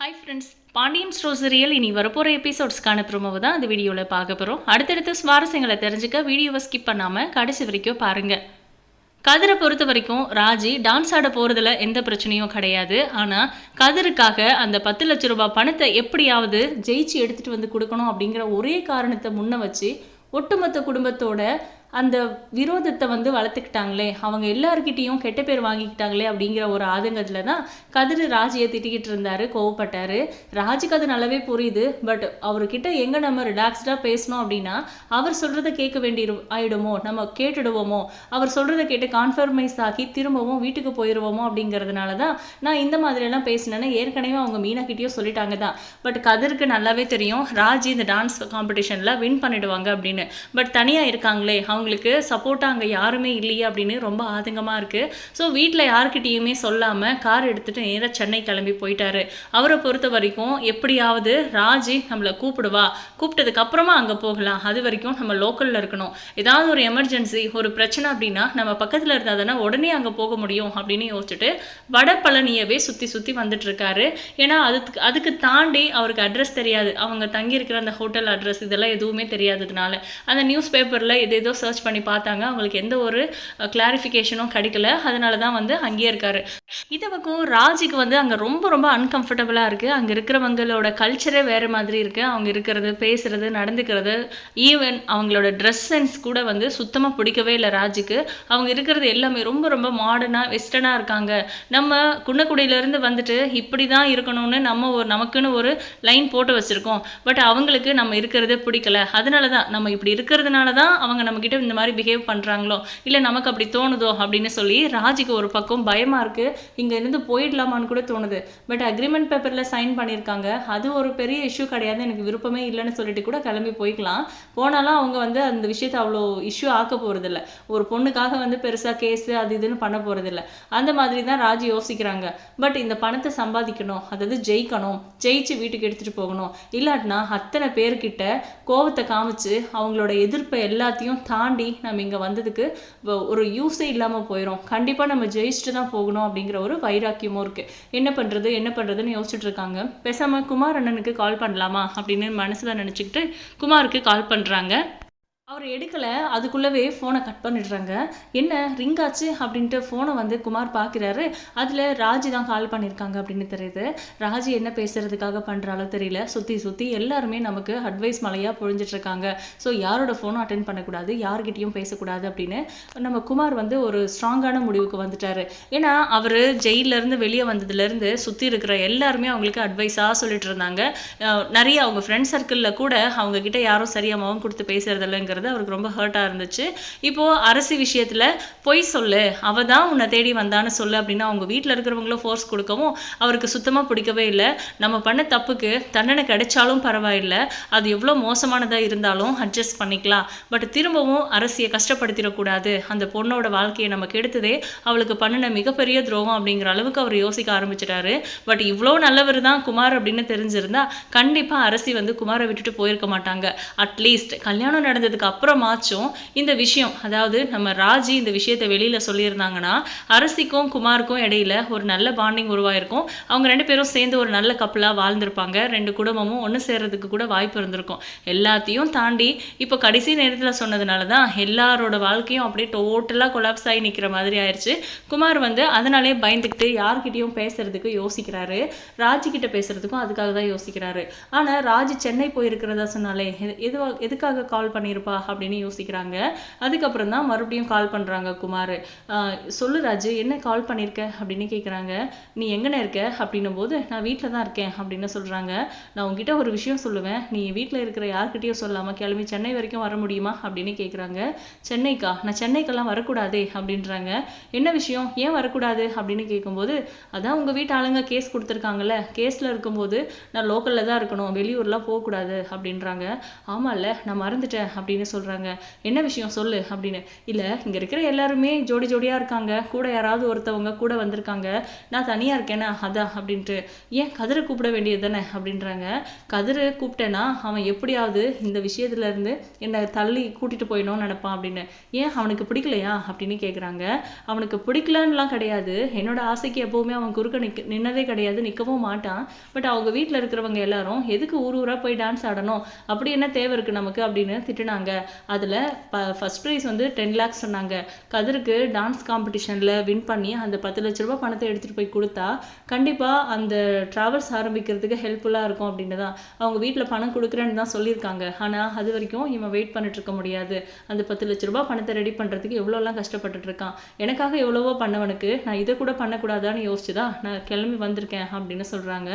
Hi friends Pandian stores serial இனி வரப்போகிற எபிசோட்ஸ்க்கான ப்ரோமோவை தான் அந்த வீடியோவில் பார்க்க போகிறோம் அடுத்தடுத்த சுவாரஸ்யங்களை தெரிஞ்சுக்க வீடியோவை ஸ்கிப் பண்ணாமல் கடைசி வரைக்கும் பாருங்கள் கதிரை பொறுத்த வரைக்கும் ராஜி டான்ஸ் ஆட போகிறதுல எந்த பிரச்சனையும் கிடையாது. ஆனால் கதிருக்காக அந்த பத்து லட்ச ரூபாய் பணத்தை எப்படியாவது ஜெயிச்சு எடுத்துகிட்டு வந்து கொடுக்கணும் அப்படிங்கிற ஒரே காரணத்தை முன்ன வச்சு ஒட்டுமொத்த குடும்பத்தோட அந்த விரோதத்தை வந்து வளர்த்துக்கிட்டாங்களே அவங்க எல்லாருக்கிட்டேயும் கெட்ட பேர் வாங்கிக்கிட்டாங்களே அப்படிங்கிற ஒரு ஆதங்கத்தில் தான் கதிர் ராஜியை திட்டிக்கிட்டு இருந்தார் கோவப்பட்டார். ராஜுக்கு அது நல்லாவே புரியுது பட் அவர்கிட்ட எங்கே நம்ம ரிலாக்ஸ்டாக பேசணும் அப்படின்னா அவர் சொல்கிறத கேட்க வேண்டி ஆயிடுமோ நம்ம கேட்டுடுவோமோ அவர் சொல்கிறத கேட்டு கான்ஃபர்மைஸ் ஆக்கி திரும்பவும் வீட்டுக்கு போயிடுவோமோ அப்படிங்கிறதுனால தான் நான் இந்த மாதிரியெல்லாம் பேசினேன்னா ஏற்கனவே அவங்க மீனாக்கிட்டேயும் சொல்லிட்டாங்க தான். பட் கதிருக்கு நல்லாவே தெரியும் ராஜி இந்த டான்ஸ் காம்படிஷனில் வின் பண்ணிடுவாங்க அப்படின்னு. பட் தனியாக இருக்காங்களே அவங்களுக்கு சப்போர்ட்டாக அங்கே யாருமே இல்லையே அப்படின்னு ரொம்ப ஆதங்கமாக இருக்குது ஸோ வீட்டில் யாருக்கிட்டேயுமே சொல்லாமல் கார் எடுத்துகிட்டு நேராக சென்னை கிளம்பி போயிட்டாரு. அவரை பொறுத்த வரைக்கும் எப்படியாவது ராஜி நம்மளை கூப்பிடுவா. கூப்பிட்டதுக்கு அப்புறமா அங்கே போகலாம். அது வரைக்கும் நம்ம லோக்கலில் இருக்கணும். ஏதாவது ஒரு எமர்ஜென்சி ஒரு பிரச்சனை அப்படின்னா நம்ம பக்கத்தில் இருந்தால் தானே உடனே அங்கே போக முடியும் அப்படின்னு யோசிச்சுட்டு வட பழனியவே சுற்றி சுற்றி வந்துட்டு இருக்காரு. ஏன்னா அதுக்கு அதுக்கு தாண்டி அவருக்கு அட்ரஸ் தெரியாது. அவங்க தங்கியிருக்கிற அந்த ஹோட்டல் அட்ரஸ் இதெல்லாம் எதுவுமே தெரியாததுனால. அந்த நியூஸ் பேப்பரில் எது ஏதோ சர்ச் பண்ணி பார்த்தாங்க. அவங்களுக்கு எந்த ஒரு கிளாரிஃபிகேஷனும் கிடைக்கல. அதனால தான் வந்து அங்கேயே இருக்காரு. இது பக்கம் ராஜிக்கு வந்து அங்கே ரொம்ப ரொம்ப அன்கம்ஃபர்டபுளாக இருக்குது அங்கே இருக்கிறவங்களோட கல்ச்சரே வேறு மாதிரி இருக்குது அவங்க இருக்கிறது பேசுகிறது நடந்துக்கிறது ஈவன் அவங்களோட ட்ரெஸ் சென்ஸ் கூட வந்து சுத்தமாக பிடிக்கவே இல்லை ராஜிக்கு. அவங்க இருக்கிறது எல்லாமே ரொம்ப ரொம்ப மாடர்னாக வெஸ்டர்னாக இருக்காங்க. நம்ம குன்னக்குடியிலேருந்து வந்துட்டு இப்படி தான் இருக்கணும்னு நம்ம ஒரு நமக்குன்னு ஒரு லைன் போட்டு வச்சுருக்கோம். பட் அவங்களுக்கு நம்ம இருக்கிறது பிடிக்கல. அதனால தான் நம்ம இப்படி இருக்கிறதுனால தான் அவங்க நம்மக்கிட்ட இந்த மாதிரி பிஹேவ் பண்ணுறாங்களோ இல்லை நமக்கு அப்படி தோணுதோ? அப்படின்னு சொல்லி ராஜிக்கு ஒரு பக்கம் பயமாக இருக்குது இங்கேருந்து போயிடலாமான்னு கூட தோணுது. பட் அக்ரிமெண்ட் பேப்பரில் சைன் பண்ணியிருக்காங்க. அது ஒரு பெரிய இஷ்யூ கிடையாது. எனக்கு விருப்பமே இல்லைன்னு சொல்லிட்டு கூட கிளம்பி போய்க்கலாம். போனாலும் அவங்க வந்து அந்த விஷயத்தை அவ்வளோ இஷ்யூ ஆக்க போகிறதில்ல ஒரு பொண்ணுக்காக வந்து பெருசாக கேஸு அது இதுன்னு பண்ண போகிறதில்ல அந்த மாதிரி தான் ராஜி யோசிக்கிறாங்க. பட் இந்த பணத்தை சம்பாதிக்கணும். அதாவது ஜெயிக்கணும். ஜெயிச்சு வீட்டுக்கு எடுத்துகிட்டு போகணும். இல்லாட்டினா அத்தனை பேர்கிட்ட கோவத்தை காமிச்சு அவங்களோட எதிர்ப்பை எல்லாத்தையும் தாண்டி தாண்டி நம்ம இங்கே வந்ததுக்கு ஒரு யூஸே இல்லாமல் போயிடும் கண்டிப்பாக நம்ம ஜெயிச்சுட்டு தான் போகணும் அப்படிங்கிற ஒரு வைராக்கியமும் இருக்குது என்ன பண்ணுறது என்ன பண்ணுறதுன்னு யோசிச்சுட்டு இருக்காங்க. பேசாமல் குமார் அண்ணனுக்கு கால் பண்ணலாமா அப்படின்னு மனசில் நினச்சிக்கிட்டு குமாருக்கு கால் பண்ணுறாங்க அவர் எடுக்கலை அதுக்குள்ளவே ஃபோனை கட் பண்ணிடுறாங்க. என்ன ரிங் ஆச்சு? அப்படின்ட்டு ஃபோனை வந்து குமார் பார்க்குறாரு அதில் ராஜி தான் கால் பண்ணியிருக்காங்க அப்படின்னு தெரியுது. ராஜி என்ன பேசுகிறதுக்காக பண்ணுறாலோ தெரியல. சுற்றி சுற்றி எல்லாருமே நமக்கு அட்வைஸ் மலையாக பொழிஞ்சிட்ருக்காங்க ஸோ யாரோட ஃபோனும் அட்டன் பண்ணக்கூடாது யார்கிட்டையும் பேசக்கூடாது அப்படின்னு நம்ம குமார் வந்து ஒரு ஸ்ட்ராங்கான முடிவுக்கு வந்துட்டார். ஏன்னா அவர் ஜெயிலேருந்து வெளியே வந்ததுலேருந்து சுற்றி இருக்கிற எல்லாருமே அவங்களுக்கு அட்வைஸாக சொல்லிட்டு இருந்தாங்க. நிறைய அவங்க ஃப்ரெண்ட் சர்க்கிளில் கூட அவங்கக்கிட்ட யாரும் சரியாக முகம் கொடுத்து அப்படிங்கிறது அவருக்கு ரொம்ப ஹர்ட்டாக இருந்துச்சு. இப்போது அரசு விஷயத்தில் பொய் சொல்லு அவள் தான் உன்னை தேடி வந்தான்னு சொல்லு அப்படின்னு அவங்க வீட்டில் இருக்கிறவங்களும் ஃபோர்ஸ் கொடுக்கவும் அவருக்கு சுத்தமாக பிடிக்கவே இல்லை. நம்ம பண்ண தப்புக்கு தண்டனை கிடைச்சாலும் பரவாயில்லை. அது எவ்வளோ மோசமானதாக இருந்தாலும் அட்ஜஸ்ட் பண்ணிக்கலாம். பட் திரும்பவும் அரசியை கஷ்டப்படுத்திடக்கூடாது. அந்த பொண்ணோட வாழ்க்கையை நம்ம கெடுத்ததே அவளுக்கு பண்ணின மிகப்பெரிய துரோகம் அப்படிங்கிற அளவுக்கு அவர் யோசிக்க ஆரம்பிச்சிட்டாரு. பட் இவ்வளோ நல்லவர் தான் குமார் அப்படின்னு தெரிஞ்சிருந்தா கண்டிப்பாக அரசி வந்து குமாரை விட்டுட்டு போயிருக்க மாட்டாங்க. அட்லீஸ்ட் கல்யாணம் நடந்ததுக்கு அப்புறமாச்சும் இந்த விஷயம் அதாவது நம்ம ராஜி இந்த விஷயத்தை வெளியில் சொல்லியிருந்தாங்கன்னா அரசிக்கும் குமாருக்கும் இடையில ஒரு நல்ல பாண்டிங் உருவாயிருக்கும். அவங்க ரெண்டு பேரும் சேர்ந்து ஒரு நல்ல கப்பலாக வாழ்ந்திருப்பாங்க. ரெண்டு குடும்பமும் ஒன்று சேர்றதுக்கு கூட வாய்ப்பு இருந்திருக்கும். எல்லாத்தையும் தாண்டி இப்போ கடைசி நேரத்தில் சொன்னதுனால தான் எல்லாரோட வாழ்க்கையும் அப்படியே டோட்டலாக கொலாப்ஸ் ஆகி நிற்கிற மாதிரி ஆயிடுச்சு குமார் வந்து அதனாலே பயந்துக்கிட்டு யார்கிட்டையும் பேசுறதுக்கு யோசிக்கிறாரு. ராஜி கிட்ட பேசுறதுக்கும் அதுக்காக தான் யோசிக்கிறாரு. ஆனால் ராஜி சென்னை போயிருக்கிறதா சொன்னாலே எதுவாக எதுவா எதுக்காக கால் பண்ணியிருப்பா? அப்படின்னு யோசிக்கிறாங்க. அதுக்கப்புறம் தான் மறுபடியும் கால் பண்ணுறாங்க குமார். சொல்லு ராஜு என்ன கால் பண்ணியிருக்க அப்படின்னு கேட்குறாங்க நீ எங்கன இருக்க? அப்படின்னும் போது நான் வீட்டில் தான் இருக்கேன் அப்படின்னு சொல்கிறாங்க நான் உங்ககிட்ட ஒரு விஷயம் சொல்லுவேன். நீ வீட்டில் இருக்கிற யார்கிட்டயும் சொல்லாமல் கிளம்பி சென்னை வரைக்கும் வர முடியுமா? அப்படின்னு கேட்குறாங்க சென்னைக்கா? நான் சென்னைக்கெல்லாம் வரக்கூடாதே அப்படின்றாங்க. என்ன விஷயம்? ஏன் வரக்கூடாது? அப்படின்னு கேட்கும்போது அதான் உங்கள் வீட்டு ஆளுங்க கேஸ் கொடுத்துருக்காங்கல்ல. கேஸில் இருக்கும்போது நான் லோக்கலில் தான் இருக்கணும். வெளியூர்லாம் போகக்கூடாது அப்படின்றாங்க. ஆமாம்ல நான் மறந்துட்டேன் அப்படின்னு அப்படின்னு சொல்கிறாங்க என்ன விஷயம் சொல்லு அப்படின்னு. இல்லை இங்கே இருக்கிற எல்லாருமே ஜோடி ஜோடியாக இருக்காங்க. கூட யாராவது ஒருத்தவங்க கூட வந்திருக்காங்க. நான் தனியாக இருக்கேனா? அதான் அப்படின்ட்டு. ஏன் கதிரை கூப்பிட வேண்டியது தானே? அப்படின்றாங்க. கதிரை கூப்பிட்டேன்னா அவன் எப்படியாவது இந்த விஷயத்துல இருந்து என்னை தள்ளி கூட்டிட்டு போயிடணும்னு நினைப்பான் அப்படின்னு. ஏன் அவனுக்கு பிடிக்கலையா? அப்படின்னு கேட்குறாங்க அவனுக்கு பிடிக்கலன்னுலாம் கிடையாது. என்னோட ஆசைக்கு எப்போவுமே அவன் குறுக்க நிக்க நின்னதே கிடையாது. நிற்கவும் மாட்டான். பட் அவங்க வீட்டில் இருக்கிறவங்க எல்லாரும் எதுக்கு ஊர் ஊராக போய் டான்ஸ் ஆடணும்? அப்படி என்ன தேவை இருக்கு நமக்கு? அப்படின்னு திட்டுனாங்க. அதில் ப ஃபர்ஸ்ட் ப்ரைஸ் வந்து டென் லேக்ஸ் சொன்னாங்க. கதிருக்கு டான்ஸ் காம்படிஷனில் வின் பண்ணி அந்த பத்து லட்ச ரூபாய் பணத்தை எடுத்துகிட்டு போய் கொடுத்தா கண்டிப்பாக அந்த ட்ராவல்ஸ் ஆரம்பிக்கிறதுக்கு ஹெல்ப்ஃபுல்லாக இருக்கும் அப்படின்னு தான் அவங்க வீட்டில் பணம் கொடுக்குறேன்னு தான் சொல்லியிருக்காங்க. ஆனால் அது வரைக்கும் இவன் வெயிட் பண்ணிட்டு இருக்க முடியாது. அந்த பத்து லட்ச ரூபாய் பணத்தை ரெடி பண்ணுறதுக்கு எவ்வளோலாம் கஷ்டப்பட்டுட்டு இருக்கான். எனக்காக எவ்வளவோ பண்ணவனுக்கு நான் இதை கூட பண்ணக்கூடாதான்னு யோசிச்சு தான் நான் கிளம்பி வந்திருக்கேன் அப்படின்னு சொல்கிறாங்க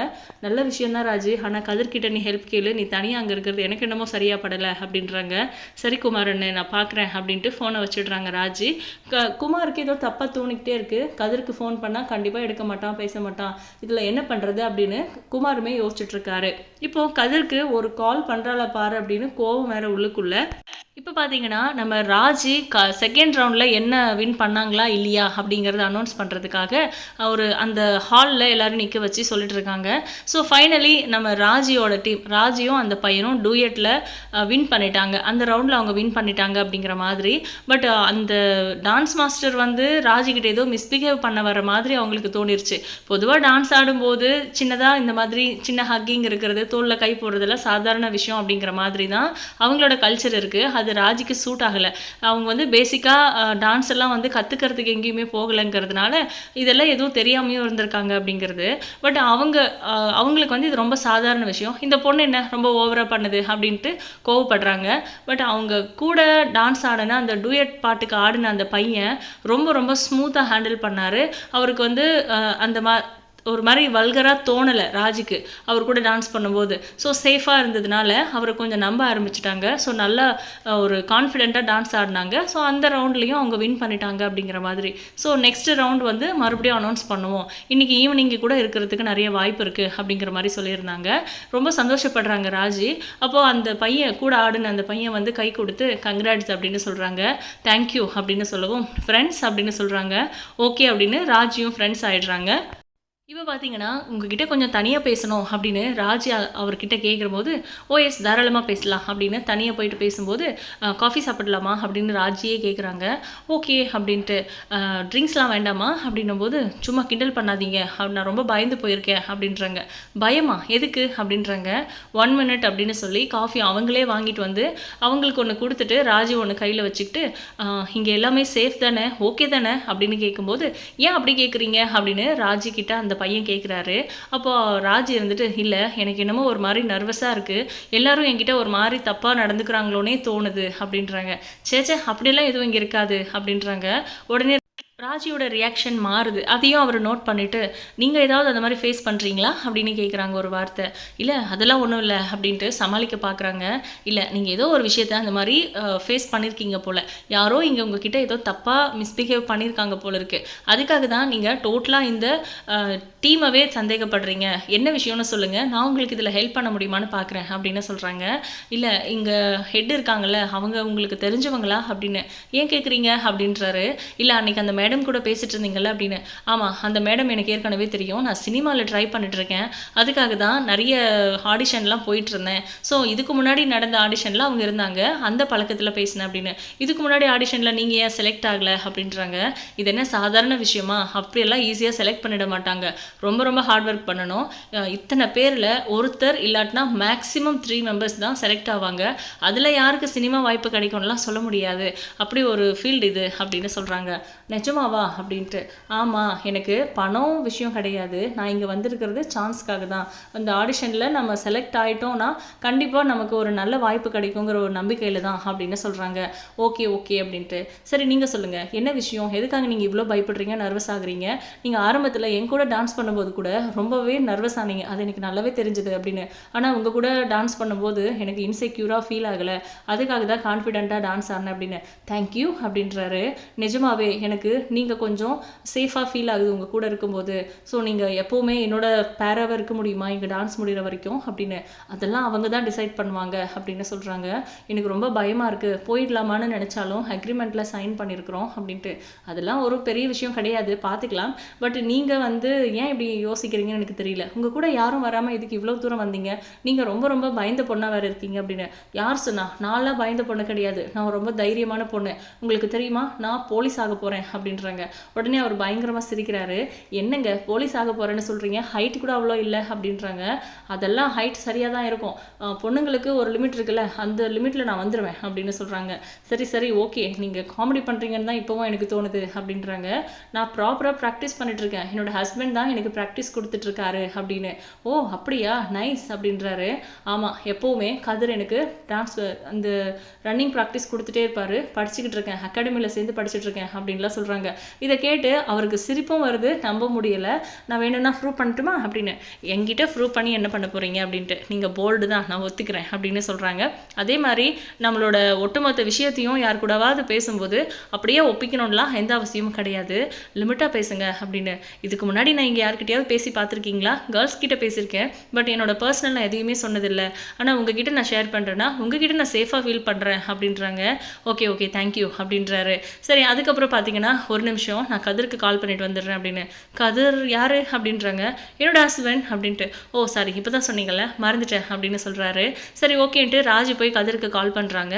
நல்ல விஷயம் தான் ராஜு. ஆனால் கதிர்கிட்ட நீ ஹெல்ப் கேளு. நீ தனியாக அங்கே இருக்கிறது எனக்கு என்னமோ சரியாக படலை அப்படின்றாங்க. சரி குமாரண்ணு நான் பார்க்குறேன் அப்படின்ட்டு ஃபோனை வச்சிடுறாங்க ராஜி. க குமாருக்கு ஏதோ தப்பாக தோணிக்கிட்டே இருக்கு. கதிருக்கு ஃபோன் பண்ணால் கண்டிப்பாக எடுக்க மாட்டான் பேச மாட்டான். இதில் என்ன பண்ணுறது அப்படின்னு குமாருமே யோசிச்சுட்டு இருக்காரு. இப்போ கதிருக்கு ஒரு கால் பண்ணுறாள பாரு அப்படின்னு கோவம் வேற உள்ளுக்குள்ள இப்போ பார்த்தீங்கன்னா நம்ம ராஜி க செகண்ட் ரவுண்டில் என்ன வின் பண்ணாங்களா இல்லையா அப்படிங்கிறத அனௌன்ஸ் பண்ணுறதுக்காக ஒரு அந்த ஹாலில் எல்லோரும் நிற்க வச்சு சொல்லிட்டு இருக்காங்க. ஸோ ஃபைனலி நம்ம ராஜியோட டீம் ராஜியும் அந்த பையனும் டூயட்டில் வின் பண்ணிட்டாங்க. அந்த ரவுண்டில் அவங்க வின் பண்ணிட்டாங்க அப்படிங்கிற மாதிரி. பட் அந்த டான்ஸ் மாஸ்டர் வந்து ராஜிக்கிட்ட ஏதோ மிஸ்பிஹேவ் பண்ண வர மாதிரி அவங்களுக்கு தோணிருச்சு. பொதுவாக டான்ஸ் ஆடும்போது சின்னதாக இந்த மாதிரி சின்ன ஹக்கிங் இருக்கிறது தோளில் கை போடுறதெல்லாம் சாதாரண விஷயம் அப்படிங்கிற மாதிரி தான் அவங்களோட கல்ச்சர் இருக்குது அது ராஜிக்கு சூட் ஆகலை. அவங்க வந்து பேசிக்காக டான்ஸ் எல்லாம் வந்து கற்றுக்கிறதுக்கு எங்கேயுமே போகலைங்கிறதுனால இதெல்லாம் எதுவும் தெரியாமையும் இருந்திருக்காங்க அப்படிங்கிறது. பட் அவங்க அவங்களுக்கு வந்து இது ரொம்ப சாதாரண விஷயம். இந்த பொண்ணு என்ன ரொம்ப ஓவராக பண்ணுது அப்படின்ட்டு கோவப்படுறாங்க. பட் அவங்க கூட டான்ஸ் ஆடின அந்த டூயட் பாட்டுக்கு ஆடின அந்த பையன் ரொம்ப ரொம்ப ஸ்மூத்தாக ஹேண்டில் பண்ணார். அவருக்கு வந்து அந்த மா ஒரு மாதிரி வல்கராக தோணலை ராஜுக்கு. அவர் கூட டான்ஸ் பண்ணும்போது. ஸோ சேஃபாக இருந்ததுனால அவரை கொஞ்சம் நம்ப ஆரம்பிச்சிட்டாங்க. ஸோ நல்லா ஒரு கான்ஃபிடெண்ட்டாக டான்ஸ் ஆடினாங்க. ஸோ அந்த ரவுண்ட்லேயும் அவங்க வின் பண்ணிட்டாங்க அப்படிங்கிற மாதிரி. ஸோ நெக்ஸ்ட் ரவுண்ட் வந்து மறுபடியும் அனௌன்ஸ் பண்ணுவோம். இன்னைக்கு ஈவினிங்கு கூட இருக்கிறதுக்கு நிறைய வாய்ப்பு இருக்குது அப்படிங்கிற மாதிரி சொல்லியிருந்தாங்க. ரொம்ப சந்தோஷப்படுறாங்க ராஜி. அப்போது அந்த பையன் கூட ஆடின அந்த பையன் வந்து கை கொடுத்து கங்க்ராட்ஸ் அப்படின்னு சொல்கிறாங்க தேங்க்யூ அப்படின்னு சொல்லவும் ஃப்ரெண்ட்ஸ் அப்படின்னு சொல்கிறாங்க ஓகே அப்படின்னு ராஜியும் ஃப்ரெண்ட்ஸ் ஆயிடுறாங்க. இப்போ பார்த்தீங்கன்னா உங்ககிட்ட கொஞ்சம் தனியாக பேசணும் அப்படின்னு ராஜி அவர்கிட்ட கேட்குறபோது ஓ எஸ் தாராளமாக பேசலாம் அப்படின்னு தனியாக போயிட்டு பேசும்போது காஃபி சாப்பிடலாமா? அப்படின்னு ராஜியே கேட்குறாங்க ஓகே அப்படின்ட்டு ட்ரிங்க்ஸ்லாம் வேண்டாமா? அப்படின்னும் போது சும்மா கிண்டல் பண்ணாதீங்க. நான் ரொம்ப பயந்து போயிருக்கேன் அப்படின்றாங்க. பயமா? எதுக்கு? அப்படின்றாங்க. ஒன் மினிட் அப்படின்னு சொல்லி காஃபி அவங்களே வாங்கிட்டு வந்து அவங்களுக்கு ஒன்று கொடுத்துட்டு ராஜி ஒன்று கையில் வச்சுக்கிட்டு இங்கே எல்லாமே சேஃப் தானே? ஓகே தானே? அப்படின்னு கேட்கும்போது ஏன் அப்படி கேட்குறீங்க அப்படின்னு ராஜி கிட்ட அந்த பையன் கேட்குறாரு அப்போ ராஜ் இருந்துட்டு இல்லை எனக்கு என்னமோ ஒரு மாதிரி நர்வஸாக இருக்குது எல்லாரும் என்கிட்ட ஒரு மாதிரி தப்பாக நடந்துக்கிறாங்களோனே தோணுது. அப்படின்றாங்க. சேச்சே அப்படியெல்லாம் எதுவும் இங்கே இருக்காது. அப்படின்றாங்க. உடனே ராஜியோட ரியாக்ஷன் மாறுது. அதையும் அவர் நோட் பண்ணிவிட்டு நீங்கள் ஏதாவது அந்த மாதிரி ஃபேஸ் பண்ணுறீங்களா அப்படின்னு கேட்குறாங்க ஒரு வார்த்தை. இல்லை அதெல்லாம் ஒன்றும் இல்லை அப்படின்ட்டு சமாளிக்க பார்க்குறாங்க இல்லை நீங்கள் ஏதோ ஒரு விஷயத்த அந்த மாதிரி ஃபேஸ் பண்ணியிருக்கீங்க போல். யாரோ இங்கே உங்ககிட்ட ஏதோ தப்பாக மிஸ்பிஹேவ் பண்ணியிருக்காங்க போல் இருக்குது அதுக்காக தான் நீங்கள் டோட்டலாக இந்த டீமவே சந்தேகப்படுறீங்க. என்ன விஷயம்னு சொல்லுங்கள் நான் உங்களுக்கு இதில் ஹெல்ப் பண்ண முடியுமான்னு பார்க்குறேன் அப்படின்னு சொல்கிறாங்க இல்லை இங்கே ஹெட் இருக்காங்கல்ல அவங்க உங்களுக்கு தெரிஞ்சவங்களா? அப்படின்னு. ஏன் கேட்குறீங்க அப்படின்றாரு. இல்லை அன்றைக்கி அந்த மேடம் கூட பேசிட்டு இருந்தீங்கல்ல அப்படின்னு. ஆமாம் அந்த மேடம் எனக்கு ஏற்கனவே தெரியும். நான் சினிமாவில் ட்ரை பண்ணிட்டு இருக்கேன். அதுக்காக தான் நிறைய ஆடிஷன்லாம் போயிட்டு இருந்தேன். ஸோ இதுக்கு முன்னாடி நடந்த ஆடிஷனில் அவங்க இருந்தாங்க. அந்த பழக்கத்தில் பேசினேன் அப்படின்னு. இதுக்கு முன்னாடி ஆடிஷனில் நீங்கள் ஏன் செலக்ட் ஆகலை அப்படின்றாங்க. இது என்ன சாதாரண விஷயமா? அப்படியெல்லாம் ஈஸியாக செலக்ட் பண்ணிட மாட்டாங்க. ரொம்ப ரொம்ப ஹார்ட் ஒர்க் பண்ணணும். இத்தனை பேரில் ஒருத்தர் இல்லாட்டினா மேக்ஸிமம் த்ரீ மெம்பர்ஸ் தான் செலக்ட் ஆவாங்க. அதில் யாருக்கு சினிமா வாய்ப்பு கிடைக்கும்லாம் சொல்ல முடியாது. அப்படி ஒரு ஃபீல்டு இது அப்படின்னு சொல்கிறாங்க நிஜமாவா அப்படின்ட்டு. ஆமாம் எனக்கு பணம் விஷயம் கிடையாது. நான் இங்கே வந்திருக்கிறது சான்ஸ்க்காக தான். அந்த ஆடிஷனில் நம்ம செலக்ட் ஆகிட்டோம்னா கண்டிப்பாக நமக்கு ஒரு நல்ல வாய்ப்பு கிடைக்குங்கிற ஒரு நம்பிக்கையில் தான் அப்படின்னு சொல்கிறாங்க ஓகே ஓகே அப்படின்ட்டு. சரி நீங்கள் சொல்லுங்கள் என்ன விஷயம்? எதுக்காக நீங்கள் இவ்வளோ பயப்படுறீங்க நர்வஸ் ஆகுறீங்க? நீங்கள் ஆரம்பத்தில் என் கூட டான்ஸ் பண்ணும்போது கூட ரொம்பவே நர்வஸ் ஆனீங்க. அது எனக்கு நல்லாவே தெரிஞ்சுது அப்படின்னு. ஆனால் உங்கள் கூட டான்ஸ் பண்ணும்போது எனக்கு இன்செக்யூராக ஃபீல் ஆகலை. அதுக்காக தான் கான்ஃபிடென்ட்டாக டான்ஸ் ஆடினேன் அப்படின்னு. தேங்க்யூ அப்படின்றாரு. நிஜமாவே எனக்கு நீங்கள் கொஞ்சம் சேஃபாக ஃபீல் ஆகுது உங்கள் கூட இருக்கும்போது. ஸோ நீங்கள் எப்போவுமே என்னோட பேராவாக இருக்க முடியுமா? இங்கே டான்ஸ் முடிகிற வரைக்கும் அப்படின்னு. அதெல்லாம் அவங்க தான் டிசைட் பண்ணுவாங்க அப்படின்னு சொல்கிறாங்க எனக்கு ரொம்ப பயமாக இருக்குது போயிடலாமான்னு நினச்சாலும் அக்ரிமெண்ட்டில் சைன் பண்ணியிருக்கிறோம் அப்படின்ட்டு. அதெல்லாம் ஒரு பெரிய விஷயம் கிடையாது. பார்த்துக்கலாம். பட் நீங்கள் வந்து ஏன் இப்படி யோசிக்கிறீங்கன்னு எனக்கு தெரியல. உங்கள் கூட யாரும் வராமல் இதுக்கு இவ்வளோ தூரம் வந்தீங்க? நீங்கள் ரொம்ப ரொம்ப பயந்த பொண்ணாக வேறு இருக்கீங்க அப்படின்னு. யார் சொன்னா நான்லாம் பயந்த பொண்ணு கிடையாது. நான் ரொம்ப தைரியமான பொண்ணு. உங்களுக்கு தெரியுமா? நான் போலீஸ் ஆக போகிறேன் அப்படின்னு. அப்படின்றாங்க. உடனே அவர் பயங்கரமாக சிரிக்கிறாரு. என்னங்க போலீஸ் ஆக போகிறேன்னு சொல்கிறீங்க ஹைட் கூட அவ்வளோ இல்லை அப்படின்றாங்க. அதெல்லாம் ஹைட் சரியாக தான் இருக்கும். பொண்ணுங்களுக்கு ஒரு லிமிட் இருக்குல்ல அந்த லிமிட்டில் நான் வந்துடுவேன் அப்படின்னு சொல்கிறாங்க சரி சரி ஓகே நீங்கள் காமெடி பண்ணுறீங்கன்னு தான் இப்போவும் எனக்கு தோணுது அப்படின்றாங்க. நான் ப்ராப்பராக ப்ராக்டிஸ் பண்ணிட்டு இருக்கேன் என்னோட ஹஸ்பண்ட் தான் எனக்கு ப்ராக்டிஸ் கொடுத்துட்ருக்காரு அப்படின்னு. ஓ அப்படியா? நைஸ் அப்படின்றாரு. ஆமாம் எப்போவுமே கதிர் எனக்கு டான்ஸ் அந்த ரன்னிங் ப்ராக்டிஸ் கொடுத்துட்டே இருப்பார். படிச்சுக்கிட்டு இருக்கேன் அகாடமியில் சேர்ந்து படிச்சுட்டு இருக்கேன் அப்படின்லாம் சொல்கிறாங்க இதை கேட்டு அவருக்கு சிரிப்பும் வருது நம்ப முடியலை. நான் வேணும்னா ப்ரூவ் பண்ணட்டுமா? அப்படின்னு. என்கிட்ட ப்ரூவ் பண்ணி என்ன பண்ண போகிறீங்க அப்படின்ட்டு. நீங்கள் போல்டு தான் நான் ஒத்துக்கிறேன் அப்படின்னு சொல்கிறாங்க அதே மாதிரி நம்மளோட ஒட்டுமொத்த விஷயத்தையும் யார் கூடவாவது பேசும்போது அப்படியே ஒப்பிக்கணும்லாம் எந்த அவசியமும் கிடையாது. லிமிட்டாக பேசுங்க அப்படின்னு. இதுக்கு முன்னாடி நான் இங்கே யார்கிட்டயாவது பேசி பார்த்துருக்கீங்களா? கேர்ள்ஸ் கிட்ட பேசியிருக்கேன். பட் என்னோட பர்சனல் நான் எதையுமே சொன்னதில்லை. ஆனால் உங்ககிட்ட நான் ஷேர் பண்ணுறேன்னா உங்ககிட்ட நான் சேஃபாக ஃபீல் பண்ணுறேன் அப்படின்றாங்க. ஓகே ஓகே தேங்க்யூ அப்படின்றாரு. சரி அதுக்கப்புறம் பார்த்தீங்கன்னா ஒரு நிமிஷம் நான் கதிருக்கு கால் பண்ணிட்டு வந்துடுறேன் அப்படின்னு. கதிர் யாரு? அப்படின்றாங்க. என்னோட ஹஸ்பண்ட் அப்படின்ட்டு. ஓ சாரி இப்போ தான் சொன்னீங்கல்ல மறந்துட்டேன் அப்படின்னு சொல்கிறாரு சரி ஓகேன்ட்டு ராஜு போய் கதிருக்கு கால் பண்ணுறாங்க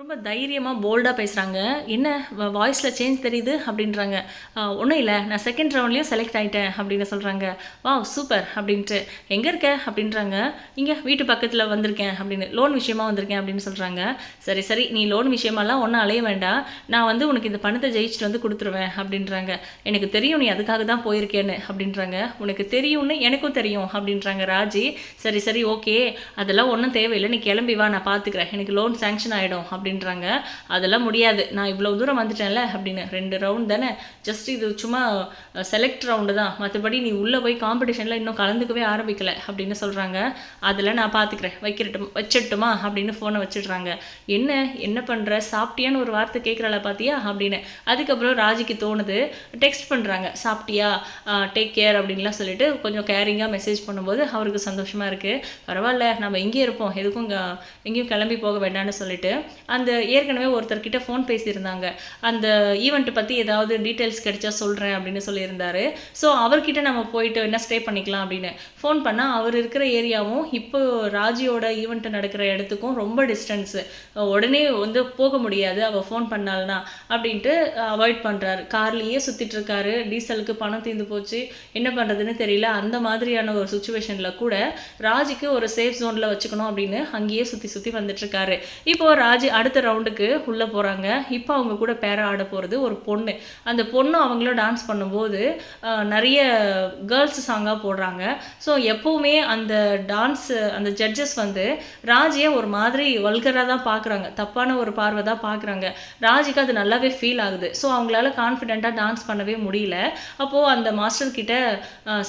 ரொம்ப தைரியமாக போல்டாக பேசுகிறாங்க என்ன வாய்ஸில் சேஞ்ச் தெரியுது? அப்படின்றாங்க. ஒன்றும் இல்லை. நான் செகண்ட் ரவுண்ட்லேயும் செலக்ட் ஆகிட்டேன் அப்படின்னு சொல்கிறாங்க வா சூப்பர் அப்படின்ட்டு. எங்கே இருக்க? அப்படின்றாங்க. இங்கே வீட்டு பக்கத்தில் வந்திருக்கேன் அப்படின்னு. லோன் விஷயமா வந்திருக்கேன் அப்படின்னு சொல்கிறாங்க சரி சரி. நீ லோன் விஷயமாலாம் ஒன்றும் அலைய வேண்டாம். நான் வந்து உனக்கு இந்த பணத்தை ஜெயிச்சுட்டு வந்து கொடுத்துருவேன் அப்படின்றாங்க. எனக்கு தெரியும் நீ அதுக்காக தான் போயிருக்கேன்னு அப்படின்றாங்க. உனக்கு தெரியும்னு எனக்கும் தெரியும் அப்படின்றாங்க ராஜி. சரி சரி. ஓகே. அதெல்லாம் ஒன்றும் தேவையில்லை. நீ கிளம்பி வா. நான் பார்த்துக்கிறேன் எனக்கு லோன் சேங்ஷன் ஆகிடும் அப்படின்னு அப்படின்றாங்க. அதெல்லாம் முடியாது. நான் இவ்வளோ தூரம் வந்துட்டேன்ல அப்படின்னு. ரெண்டு ரவுண்ட் தானே? ஜஸ்ட் இது சும்மா செலக்ட் ரவுண்டு தான். மற்றபடி நீ உள்ளே போய் காம்படிஷனில் இன்னும் கலந்துக்கவே ஆரம்பிக்கல அப்படின்னு சொல்கிறாங்க அதில் நான் பார்த்துக்கிறேன் வைக்கிறட்டும் வச்சிடட்டுமா அப்படின்னு ஃபோனை வச்சிடுறாங்க. என்ன என்ன பண்ணுற சாப்பிட்டியான்னு ஒரு வார்த்தை கேட்குறாள பார்த்தியா அப்படின்னு. அதுக்கப்புறம் ராஜிக்கு தோணுது. டெக்ஸ்ட் பண்ணுறாங்க சாப்பிட்டியா? டேக் கேர் அப்படின்லாம் சொல்லிட்டு கொஞ்சம் கேரிங்காக மெசேஜ் பண்ணும்போது அவருக்கு சந்தோஷமாக இருக்குது பரவாயில்ல நம்ம இங்கே இருப்போம். எதுக்கும் எங்கேயும் கிளம்பி போக வேண்டாம்னு சொல்லிட்டு. அந்த ஏற்கனவே ஒருத்தர்கிட்ட ஃபோன் பேசியிருந்தாங்க. அந்த ஈவெண்ட் பற்றி ஏதாவது டீட்டெயில்ஸ் கிடைச்சா சொல்கிறேன் அப்படின்னு சொல்லியிருந்தாரு. ஸோ அவர்கிட்ட நம்ம போயிட்டு என்ன ஸ்டே பண்ணிக்கலாம் அப்படின்னு. ஃபோன் பண்ணால் அவர் இருக்கிற ஏரியாவும் இப்போ ராஜியோட ஈவெண்ட் நடக்கிற இடத்துக்கும் ரொம்ப டிஸ்டன்ஸு உடனே வந்து போக முடியாது அவள் ஃபோன் பண்ணாள்னா அப்படின்ட்டு அவாய்ட் பண்ணுறாரு கார்லேயே சுற்றிட்டுருக்காரு டீசலுக்கு பணம் தீர்ந்து போச்சு. என்ன பண்ணுறதுன்னு தெரியல. அந்த மாதிரியான ஒரு சுச்சுவேஷனில் கூட ராஜிக்கு ஒரு சேஃப் ஜோனில் வச்சுக்கணும் அப்படின்னு அங்கேயே சுற்றி சுற்றி வந்துட்டுருக்காரு. இப்போது ராஜி அடுத்த ரவுண்டுக்கு உள்ளே போகிறாங்க இப்போ அவங்க கூட பேர ஆட போகிறது ஒரு பொண்ணு. அந்த பொண்ணு அவங்களும் டான்ஸ் பண்ணும்போது நிறைய கேர்ள்ஸ் சாங்காக போடுறாங்க. ஸோ எப்போவுமே அந்த டான்ஸ் அந்த ஜட்ஜஸ் வந்து ராஜியை ஒரு மாதிரி வல்கராக தான் பார்க்குறாங்க தப்பான ஒரு பார்வை தான் பார்க்குறாங்க ராஜிக்கு அது நல்லாவே ஃபீல் ஆகுது. ஸோ அவங்களால கான்ஃபிடெண்ட்டாக டான்ஸ் பண்ணவே முடியல. அப்போது அந்த மாஸ்டர் கிட்ட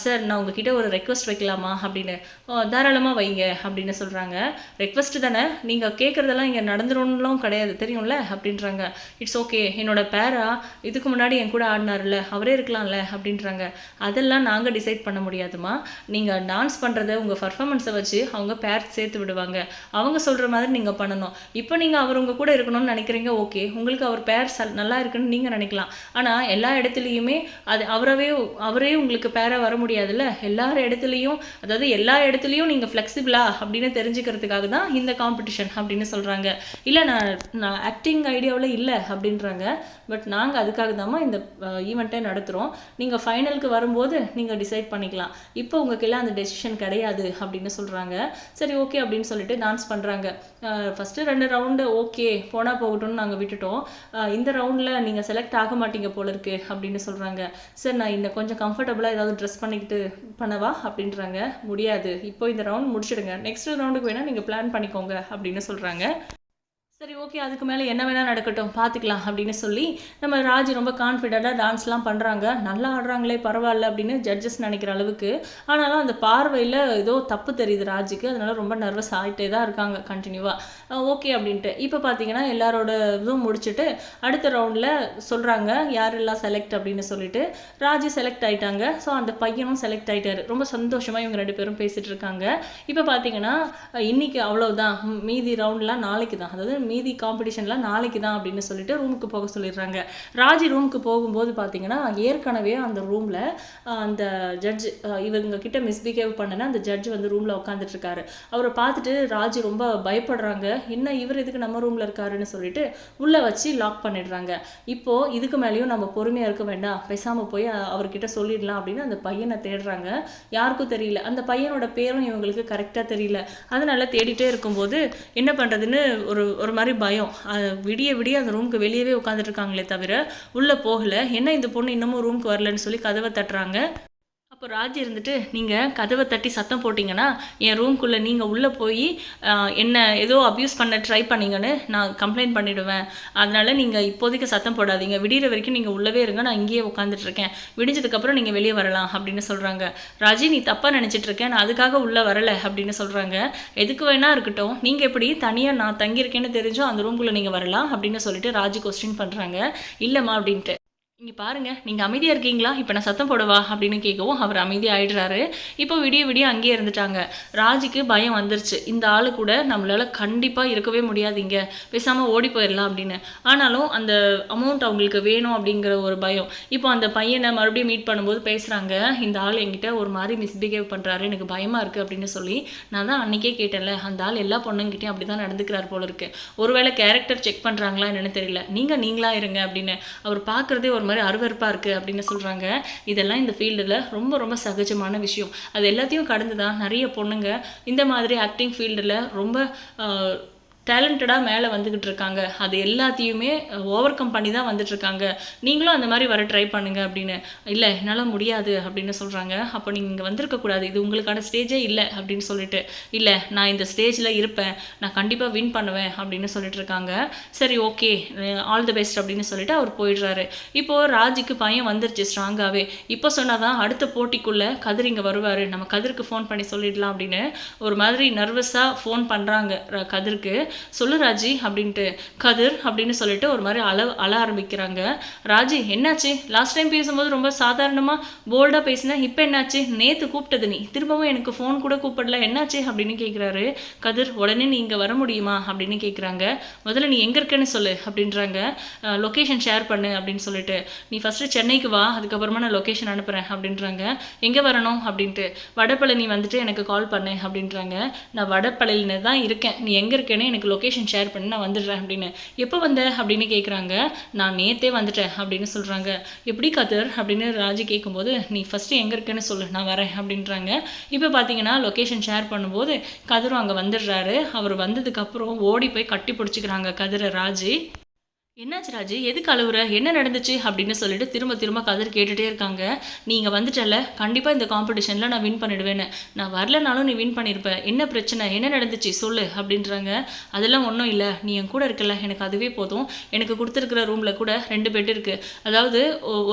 சார் நான் உங்ககிட்ட ஒரு ரெக்வஸ்ட் வைக்கலாமா? அப்படின்னு தாராளமாக வைங்க. அப்படின்னு சொல்கிறாங்க ரெக்வஸ்ட் தானே? நீங்கள் கேட்குறதெல்லாம் இங்கே நடந்துரும்லாம் கிடையாது. தெரியும்ல? அப்படின்றாங்க. இட்ஸ் ஓகே என்னோட பேரா இதுக்கு முன்னாடி என் கூட ஆடினார்ல அவரே இருக்கலாம்ல. அப்படின்றாங்க. அதெல்லாம் நாங்கள் டிசைட் பண்ண முடியாதுமா நீங்கள் டான்ஸ் பண்ணுறத உங்கள் பர்ஃபார்மன்ஸை வச்சு அவங்க பேர் சேர்த்து விடுவாங்க. அவங்க சொல்கிற மாதிரி நீங்கள் பண்ணணும். இப்போ நீங்கள் அவர் உங்கள் கூட இருக்கணும்னு நினைக்கிறீங்க ஓகே உங்களுக்கு அவர் பேர் நல்லா இருக்குன்னு நீங்கள் நினைக்கலாம். ஆனால் எல்லா இடத்துலையுமே அது அவரவே அவரே உங்களுக்கு பேராக வர முடியாதுல்ல. எல்லா இடத்துலையும் அதாவது எல்லா இடத்துலையும் நீங்கள் ஃப்ளெக்சிபிளா அப்படின்னு தெரிஞ்சுக்கிறதுக்காக தான் இந்த காம்படிஷன் அப்படின்னு சொல்கிறாங்க இல்லை நான் நான் ஆக்டிங் ஐடியாவில் இல்லை அப்படின்றாங்க. பட் நாங்கள் அதுக்காக தாம்மா இந்த ஈவெண்ட்டை நடத்துகிறோம் நீங்கள் ஃபைனலுக்கு வரும்போது நீங்கள் டிசைட் பண்ணிக்கலாம். இப்போ உங்களுக்கெல்லாம் அந்த டெசிஷன் கிடையாது அப்படின்னு சொல்கிறாங்க சரி ஓகே அப்படின்னு சொல்லிட்டு டான்ஸ் பண்ணுறாங்க ஃபஸ்ட்டு ரெண்டு ரவுண்டு ஓகே போனால் போகட்டும்னு நாங்கள் விட்டுட்டோம். இந்த ரவுண்டில் நீங்கள் செலக்ட் ஆக மாட்டீங்க போல இருக்கு அப்படின்னு சொல்கிறாங்க சார் நான் இன்னும் கொஞ்சம் கம்ஃபர்டபுளாக ஏதாவது ட்ரெஸ் பண்ணிக்கிட்டு பண்ணவா அப்படின்றாங்க. முடியாது. இப்போ இந்த ரவுண்ட் முடிச்சிடுங்க. நெக்ஸ்ட் ரவுண்டுக்கு வேணால் நீங்கள் பிளான் பண்ணிக்கோங்க அப்படின்னு சொல்கிறாங்க சரி ஓகே அதுக்கு மேலே என்ன வேணால் நடக்கட்டும் பார்த்துக்கலாம் அப்படின்னு சொல்லி நம்ம ராஜி ரொம்ப கான்ஃபிடெண்ட்டாக டான்ஸ்லாம் பண்ணுறாங்க நல்லா ஆடுறாங்களே பரவாயில்ல அப்படின்னு ஜட்ஜஸ் நினைக்கிற அளவுக்கு. ஆனாலும் அந்த பார்வையில் ஏதோ தப்பு தெரியுது ராஜுக்கு. அதனால ரொம்ப நர்வஸ் ஆகிட்டே தான் இருக்காங்க கண்டினியூவாக ஓகே அப்படின்ட்டு. இப்போ பார்த்தீங்கன்னா எல்லாரோட இதுவும் முடிச்சுட்டு அடுத்த ரவுண்டில் சொல்கிறாங்க யாரெல்லாம் செலக்ட் அப்படின்னு சொல்லிட்டு. ராஜி செலக்ட் ஆகிட்டாங்க ஸோ அந்த பையனும் செலக்ட் ஆகிட்டார் ரொம்ப சந்தோஷமாக இவங்க ரெண்டு பேரும் பேசிகிட்டு இருக்காங்க. இப்போ பார்த்தீங்கன்னா இன்றைக்கி அவ்வளோதான் மீதி ரவுண்ட்லாம் நாளைக்கு தான் அதாவது மீதி காம்படிஷன்லாம் நாளைக்கு தான் அப்படின்னு சொல்லிட்டு ரூமுக்கு போக சொல்லிடுறாங்க. ராஜி ரூமுக்கு போகும்போது பார்த்தீங்கன்னா ஏற்கனவே அந்த ரூமில் அந்த ஜட்ஜ் இவங்க கிட்ட மிஸ்பிஹேவ் பண்ணனா அந்த ஜட்ஜ் வந்து ரூமில் உட்காந்துட்டு இருக்காரு அவரை பார்த்துட்டு ராஜி ரொம்ப பயப்படுறாங்க. என்ன இவர் எதுக்கு நம்ம ரூமில் இருக்காருன்னு சொல்லிட்டு உள்ளே வச்சு லாக் பண்ணிடுறாங்க. இப்போ இதுக்கு மேலேயும் நம்ம பொறுமையாக இருக்க வேண்டாம். பேசாமல் போய் அவர்கிட்ட சொல்லிடலாம் அப்படின்னு அந்த பையனை தேடுறாங்க. யாருக்கும் தெரியல. அந்த பையனோட பேரும் இவங்களுக்கு கரெக்டாக தெரியல. அதனால தேடிட்டே இருக்கும்போது என்ன பண்ணுறதுன்னு ஒரு ஒரு மாதிரி பயம். விடிய விடிய அந்த ரூமுக்கு வெளியவே உட்காந்துட்டு இருக்காங்களே தவிர உள்ளே போகல. என்ன இந்த பொண்ணு இன்னமும் ரூமுக்கு வரலன்னு சொல்லி கதவை தட்டுறாங்க. அப்போ ராஜி இருந்துட்டு நீங்கள் கதவை தட்டி சத்தம் போட்டிங்கன்னா என் ரூம்குள்ளே நீங்கள் உள்ளே போய் என்ன ஏதோ அப்யூஸ் பண்ண ட்ரை பண்ணீங்கன்னு நான் கம்ப்ளைண்ட் பண்ணிவிடுவேன் அதனால் நீங்கள் இப்போதைக்கு சத்தம் போடாதீங்க. விடிகிற வரைக்கும் நீங்கள் உள்ளவே இருங்க. நான் இங்கேயே உட்காந்துட்ருக்கேன் விடிஞ்சதுக்கப்புறம் நீங்கள் வெளியே வரலாம் அப்படின்னு சொல்கிறாங்க ராஜி நீ தப்பாக நினச்சிட்டு இருக்கேன் நான் அதுக்காக உள்ளே வரலை அப்படின்னு சொல்கிறாங்க எதுக்கு வேணா இருக்கட்டும். நீங்கள் எப்படி தனியாக நான் தங்கியிருக்கேன்னு தெரிஞ்சும் அந்த ரூம்குள்ளே நீங்கள் வரலாம் அப்படின்னு சொல்லிட்டு ராஜி கொஸ்டின் பண்ணுறாங்க இல்லைம்மா அப்படின்ட்டு. இங்கே பாருங்க நீங்கள் அமைதியாக இருக்கீங்களா? இப்போ நான் சத்தம் போடவா? அப்படின்னு கேட்கவும் அவர் அமைதியாகிடுறாரு இப்போ விடிய விடிய அங்கேயே இருந்துட்டாங்க. ராஜிக்கு பயம் வந்துருச்சு. இந்த ஆள் கூட நம்மளால் கண்டிப்பாக இருக்கவே முடியாதுங்க. பேசாமல் ஓடி போயிடலாம் அப்படின்னு. ஆனாலும் அந்த அமௌண்ட் அவங்களுக்கு வேணும் அப்படிங்கிற ஒரு பயம். இப்போ அந்த பையனை மறுபடியும் மீட் பண்ணும்போது பேசுகிறாங்க இந்த ஆள் என்கிட்ட ஒரு மாதிரி மிஸ்பிஹேவ் பண்ணுறாரு எனக்கு பயமாக இருக்குது அப்படின்னு சொல்லி. நான் தான் அன்றைக்கே கேட்டேன்ல அந்த ஆள் எல்லா பொண்ணுங்கிட்டையும் அப்படி தான் நடந்துக்கிறார் போல இருக்கு. ஒருவேளை கேரக்டர் செக் பண்ணுறாங்களா என்னென்னு தெரியல. நீங்கள் நீங்களாக இருங்க அப்படின்னு. அவர் பார்க்குறதே ஒரு மாதிரி அருவருப்பாக இருக்குது அப்படின்னு சொல்கிறாங்க இதெல்லாம் இந்த ஃபீல்டில் ரொம்ப ரொம்ப சகஜமான விஷயம். அது எல்லாத்தையும் கடந்து தான் நிறைய பொண்ணுங்க இந்த மாதிரி ஆக்டிங் ஃபீல்டில் ரொம்ப டேலண்டடாக மேலே வந்துக்கிட்டு இருக்காங்க. அது எல்லாத்தையுமே ஓவர் கம் பண்ணி தான் வந்துட்டுருக்காங்க. நீங்களும் அந்த மாதிரி வர ட்ரை பண்ணுங்கள் அப்படின்னு. இல்லை என்னால் முடியாது அப்படின்னு சொல்கிறாங்க அப்போ நீங்கள் இங்கே வந்திருக்கக்கூடாது இது உங்களுக்கான ஸ்டேஜே இல்லை அப்படின்னு சொல்லிட்டு. இல்லை நான் இந்த ஸ்டேஜில் இருப்பேன். நான் கண்டிப்பாக வின் பண்ணுவேன் அப்படின்னு சொல்லிட்டு இருக்காங்க. சரி ஓகே ஆல் தி பெஸ்ட் அப்படின்னு சொல்லிட்டு அவர் போயிடுறாரு. இப்போது ராஜிக்கு பையன் வந்துருச்சு ஸ்ட்ராங்காகவே இப்போ சொன்னாதான் அடுத்த போட்டிக்குள்ளே கதிர் இங்கே வருவார். நம்ம கதிருக்கு ஃபோன் பண்ணி சொல்லிடலாம் அப்படின்னு. ஒரு மாதிரி நர்வஸாக ஃபோன் பண்ணுறாங்க கதிருக்கு. சொல்லு ராஜி அப்படின்ட்டு. கதிர் அப்படின்னு சொல்லிட்டு ஒரு மாதிரி அழ அழ ஆரம்பிக்கிறாங்க. ராஜி என்னாச்சு? லாஸ்ட் டைம் பேசும்போது ரொம்ப சாதாரணமாக போல்டாக பேசினேன் இப்போ என்னாச்சு? நேற்று கூப்பிட்டது நீ. திரும்பவும் எனக்கு ஃபோன் கூட கூப்பிடல. என்னாச்சு? அப்படின்னு கேட்குறாரு கதிர் உடனே நீ இங்கே வர முடியுமா? அப்படின்னு கேட்குறாங்க முதல்ல நீ எங்கே இருக்கேன்னு சொல்லு அப்படின்றாங்க. லொக்கேஷன் ஷேர் பண்ணு அப்படின்னு சொல்லிட்டு. நீ ஃபஸ்ட்டு சென்னைக்கு வா அதுக்கப்புறமா நான் லொக்கேஷன் அனுப்புகிறேன் அப்படின்றாங்க. எங்கே வரணும்? அப்படின்ட்டு. வடபழனி வந்துட்டு எனக்கு கால் பண்ணு அப்படின்றாங்க. நான் வடபழனியில் தான் இருக்கேன். நீ எங்கே இருக்கேன்னு எனக்கு லொக்கேஷன் ஷேர் பண்ணி நான் வந்துடுறேன் அப்படின்னு. எப்போ வந்த அப்படின்னு கேட்குறாங்க நான் நேத்தே வந்துட்டேன் அப்படின்னு சொல்கிறாங்க எப்படி கதர்? அப்படின்னு ராஜி கேட்கும்போது நீ ஃபஸ்ட்டு எங்கே இருக்கேன்னு சொல்லு நான் வரேன் அப்படின்றாங்க. இப்போ பார்த்தீங்கன்னா லொக்கேஷன் ஷேர் பண்ணும்போது கதிரும் அங்கே வந்துடுறாரு. அவர் வந்ததுக்கப்புறம் ஓடி போய் கட்டி பிடிச்சிக்கிறாங்க கதிரை ராஜி. என்னாச்சு ராஜு? எதுக்கு அழுகுற என்ன நடந்துச்சு? அப்படின்னு சொல்லிட்டு திரும்ப திரும்ப கதிர் கேட்டுகிட்டே இருக்காங்க. நீங்கள் வந்துட்டல கண்டிப்பாக இந்த காம்படிஷனில் நான் வின் பண்ணிடுவேன்னு. நான் வரலனாலும் நீ வின் பண்ணியிருப்ப என்ன பிரச்சனை? என்ன நடந்துச்சு? சொல்லு அப்படின்றாங்க. அதெல்லாம் ஒன்றும் இல்லை. நீ என் கூட இருக்கல எனக்கு அதுவே போதும். எனக்கு கொடுத்துருக்குற ரூமில் கூட ரெண்டு பெட் இருக்குது அதாவது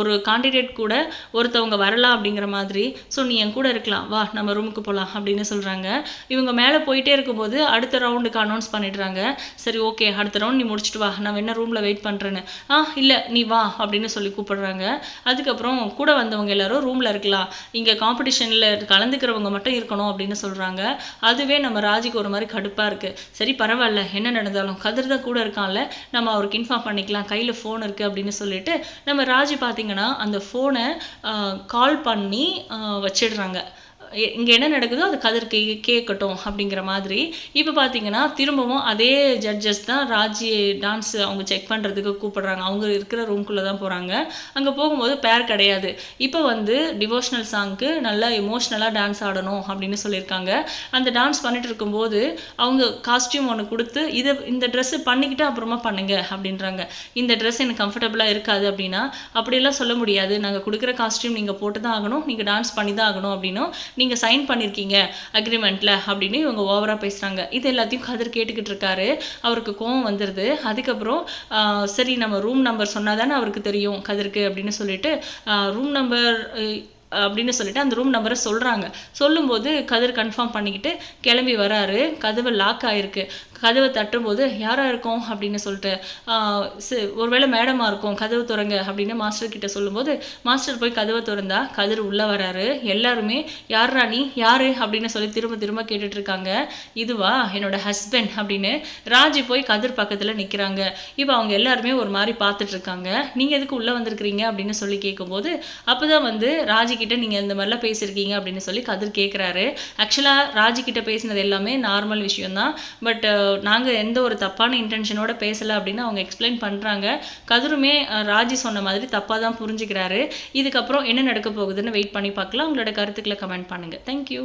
ஒரு காண்டிடேட் கூட ஒருத்தவங்க வரலாம் அப்படிங்கிற மாதிரி. ஸோ நீ என் கூட இருக்கலாம். வா நம்ம ரூமுக்கு போகலாம் அப்படின்னு சொல்கிறாங்க இவங்க மேலே போயிட்டே இருக்கும்போது அடுத்த ரவுண்டுக்கு அனௌன்ஸ் பண்ணிடுறாங்க. சரி ஓகே அடுத்த ரவுண்ட் நீ முடிச்சிட்டு வா. நான் என்ன ரூமில் வெயிட் பண்ணுறேன்னு ஆ இல்லை நீ வா அப்படின்னு சொல்லி கூப்பிடுறாங்க. அதுக்கப்புறம் கூட வந்தவங்க எல்லாரும் ரூமில் இருக்கலாம். இங்கே காம்படிஷனில் கலந்துக்கிறவங்க மட்டும் இருக்கணும் அப்படின்னு சொல்கிறாங்க அதுவே நம்ம ராஜிக்கு ஒரு மாதிரி கடுப்பாக இருக்குது சரி பரவாயில்ல. என்ன நடந்தாலும்? கதிர் தான் கூட இருக்கான்ல. நம்ம அவருக்கு இன்ஃபார்ம் பண்ணிக்கலாம். கையில் ஃபோன் இருக்குது அப்படின்னு சொல்லிட்டு நம்ம ராஜி பார்த்தீங்கன்னா அந்த ஃபோனை கால் பண்ணி வச்சிடுறாங்க. இங்கே என்ன நடக்குதோ அது கதிர் கே கேட்கட்டும் அப்படிங்கிற மாதிரி. இப்போ பார்த்தீங்கன்னா திரும்பவும் அதே ஜட்ஜஸ் தான் ராஜி டான்ஸ் அவங்க செக் பண்ணுறதுக்கு கூப்பிடுறாங்க. அவங்க இருக்கிற ரூம்குள்ளே தான் போகிறாங்க அங்கே போகும்போது பேர் கிடையாது. இப்போ வந்து டிவோஷனல் சாங்க்கு நல்லா எமோஷ்னலாக டான்ஸ் ஆடணும் அப்படின்னு சொல்லியிருக்காங்க. அந்த டான்ஸ் பண்ணிட்டு இருக்கும்போது அவங்க காஸ்டியூம் ஒன்று கொடுத்து இதை இந்த ட்ரெஸ்ஸு பண்ணிக்கிட்டு அப்புறமா பண்ணுங்க அப்படின்றாங்க. இந்த ட்ரெஸ் எனக்கு கம்ஃபர்டபுளாக இருக்காது அப்படின்னா அப்படியெல்லாம் சொல்ல முடியாது. நாங்கள் கொடுக்குற காஸ்டியூம் நீங்கள் போட்டு தான் ஆகணும் நீங்கள் டான்ஸ் பண்ணி தான் ஆகணும் அப்படின்னும் நீங்கள் சைன் பண்ணியிருக்கீங்க அக்ரிமெண்ட்டில் அப்படின்னு இவங்க ஓவராக பேசுகிறாங்க இது எல்லாத்தையும் கதிர் கேட்டுக்கிட்டு இருக்காரு. அவருக்கு கோவம் வந்துடுது அதுக்கப்புறம் சரி நம்ம ரூம் நம்பர் சொன்னால் தானே அவருக்கு தெரியும் கதிருக்கு அப்படின்னு சொல்லிட்டு ரூம் நம்பர் அப்படின்னு சொல்லிட்டு அந்த ரூம் நம்பரை சொல்கிறாங்க சொல்லும்போது கதிர் கன்ஃபார்ம் பண்ணிக்கிட்டு கிளம்பி வராரு. கதவு லாக் ஆகிருக்கு கதவை தட்டும்போது யாராக இருக்கும்? அப்படின்னு சொல்லிட்டு ஒருவேளை மேடமாக இருக்கும் கதவு திறங்க அப்படின்னு மாஸ்டர் கிட்ட சொல்லும்போது மாஸ்டர் போய் கதவை திறந்தா கதிர் உள்ளே வராரு. எல்லாருமே யார் ராணி யார்? அப்படின்னு சொல்லி திரும்ப திரும்ப கேட்டுட்டு இருக்காங்க இதுவா? என்னோட ஹஸ்பண்ட் அப்படின்னு ராஜி போய் கதிர் பக்கத்தில் நிற்கிறாங்க இப்போ அவங்க எல்லாருமே ஒரு மாதிரி பார்த்துட்டு இருக்காங்க நீங்கள் எதுக்கு உள்ளே வந்திருக்கிறீங்க? அப்படின்னு சொல்லி கேட்கும்போது அப்போ தான் வந்து ராஜி கிட்ட நீங்கள் இந்த மாதிரிலாம் பேசியிருக்கீங்க அப்படின்னு சொல்லி கதிர் கேட்குறாரு ஆக்சுவலாக ராஜி கிட்ட பேசினது எல்லாமே நார்மல் விஷயம்தான். பட் நாங்கள் எந்த ஒரு தப்பான இன்டென்ஷனோட பேசலை அப்படின்னு அவங்க எக்ஸ்பிளைன் பண்ணுறாங்க கதிருமே ராஜி சொன்ன மாதிரி தப்பாக தான் புரிஞ்சுக்கிறாரு. இதுக்கப்புறம் என்ன நடக்க போகுதுன்னு வெயிட் பண்ணி பார்க்கலாம். உங்களோட கருத்துக்களை கமெண்ட் பண்ணுங்கள் தேங்க்யூ